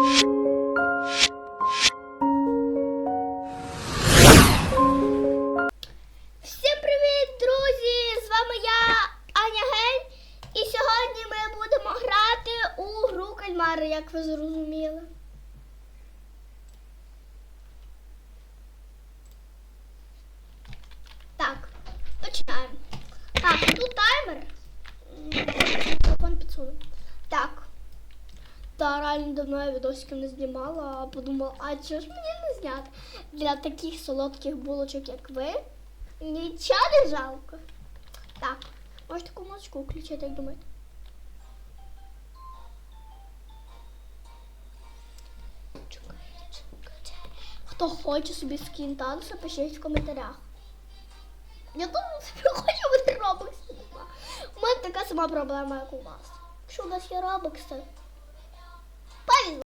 Всім привіт, друзі! З вами я, Аня Гель. І сьогодні ми будемо грати у гру кальмари, як ви зрозуміли. Так, починаємо. Так, тут таймер. Так. Та реально давно я відосики не знімала, а подумала, а чого ж мені не зняти? Для таких солодких булочок, як ви, нічого не жалко. Так, може таку музичку включити, як думаєте? Хто хоче собі скін танцю, пишіть в коментарях. Я думаю, собі хочу бути робокси. У мене така сама проблема, як у вас. Якщо у вас є робокси, Bye.